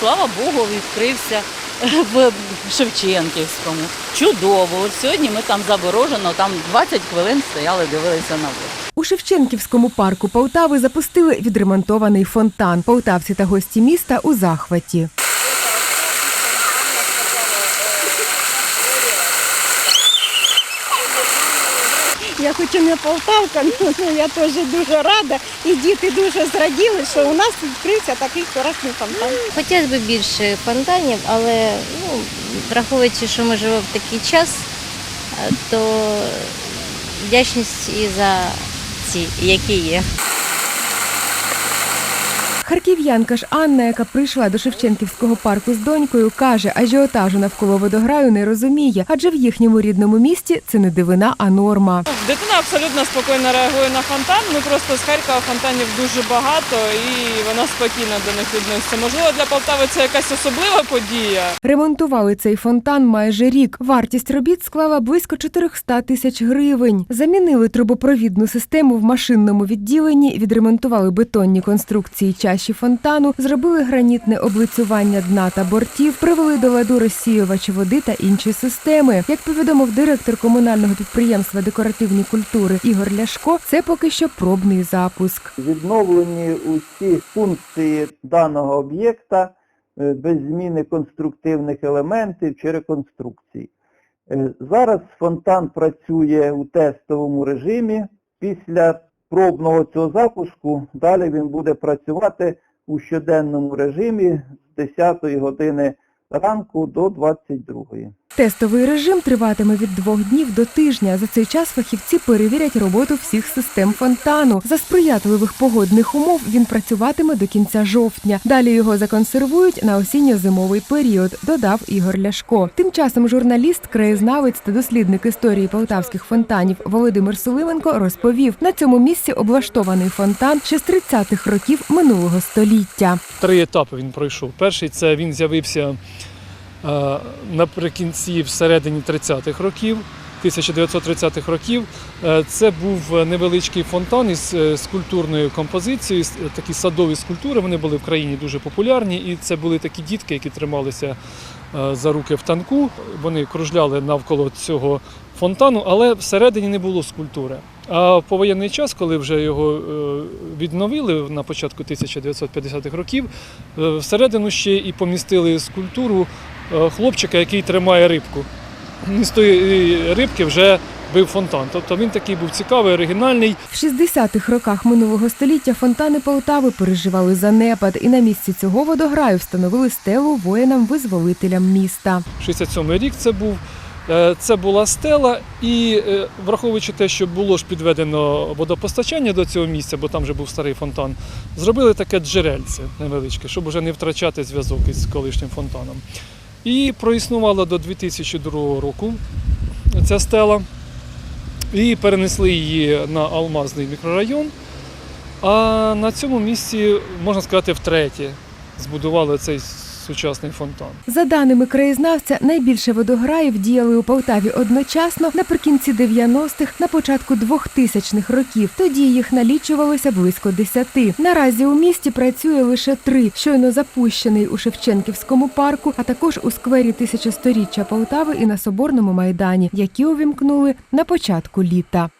слава Богу, відкрився в Шевченківському. Чудово. От сьогодні ми там заборожено, там 20 хвилин стояли, дивилися на воду. У Шевченківському парку Полтави запустили відремонтований фонтан. Полтавці та гості міста у захваті. Я хоч і не полтавка, але я теж дуже рада. І діти дуже зраділи, що у нас відкрився такий хороший фонтан. Хотілося б більше фонтанів, але ну, враховуючи, що ми живемо в такий час, е, то вдячність і за ці, які є. Харків'янка ж Анна, яка прийшла до Шевченківського парку з донькою, каже, ажіотажу навколо водограю не розуміє, адже в їхньому рідному місті це не дивина, а норма. Дитина абсолютно спокійно реагує на фонтан. Ми просто з Харкова фонтанів дуже багато і вона спокійно до них відноситься. Можливо, для Полтави це якась особлива подія. Ремонтували цей фонтан майже рік. Вартість робіт склала близько 400 тисяч гривень. Замінили трубопровідну систему в машинному відділенні, відремонтували бетонні конструкції чаші фонтану, зробили гранітне облицювання дна та бортів, привели до ладу розсіювач води та інші системи. Як повідомив директор комунального підприємства декоративні культури Ігор Ляшко, це поки що пробний запуск. відновлені усі функції даного об'єкта е, без зміни конструктивних елементів чи реконструкцій. Е, Зараз фонтан працює у тестовому режимі. Після пробного цього запуску далі він буде працювати у щоденному режимі з 10 години ранку до 22. Тестовий режим триватиме від двох днів до тижня. За цей час фахівці перевірять роботу всіх систем фонтану. За сприятливих погодних умов він працюватиме до кінця жовтня. Далі його законсервують на осінньо-зимовий період, додав Ігор Ляшко. Тим часом журналіст, краєзнавець та дослідник історії полтавських фонтанів Володимир Сулименко розповів: на цьому місці облаштований фонтан ще з 30-х років минулого століття. три етапи він пройшов. Перший це він з'явився наприкінці всередині 30-х років. 1930-х років Е, це був невеличкий фонтан із е, скульптурною композицією, такі садові скульптури. Вони були в країні дуже популярні, і це були такі дітки, які трималися е, за руки в танку. Вони кружляли навколо цього фонтану, але всередині не було скульптури. А в повоєнний час, коли вже його е, відновили на початку 1950-х років, е, всередину ще і помістили скульптуру е, хлопчика, який тримає рибку. І з тої рибки вже бив фонтан. Тобто він такий був цікавий, оригінальний. В 60-х роках минулого століття фонтани Полтави переживали занепад, і на місці цього водограю встановили стелу воїнам-визволителям міста. 67-й рік це був. Е, Це була стела, і е, враховуючи те, що було ж підведено водопостачання до цього місця, бо там вже був старий фонтан, зробили таке джерельце невеличке, щоб вже не втрачати зв'язок із колишнім фонтаном. І проіснувала до 2002 року ця стела. І перенесли її на Алмазний мікрорайон. А на цьому місці, можна сказати, втретє збудували цей сучасний фонтан. За даними краєзнавця, найбільше водограїв діяли у Полтаві одночасно наприкінці 90-х, на початку 2000-х років. Тоді їх налічувалося близько 10. Наразі у місті працює лише три. Щойно запущений у Шевченківському парку, а також у сквері тисячосторіччя Полтави і на Соборному майдані, які увімкнули на початку літа.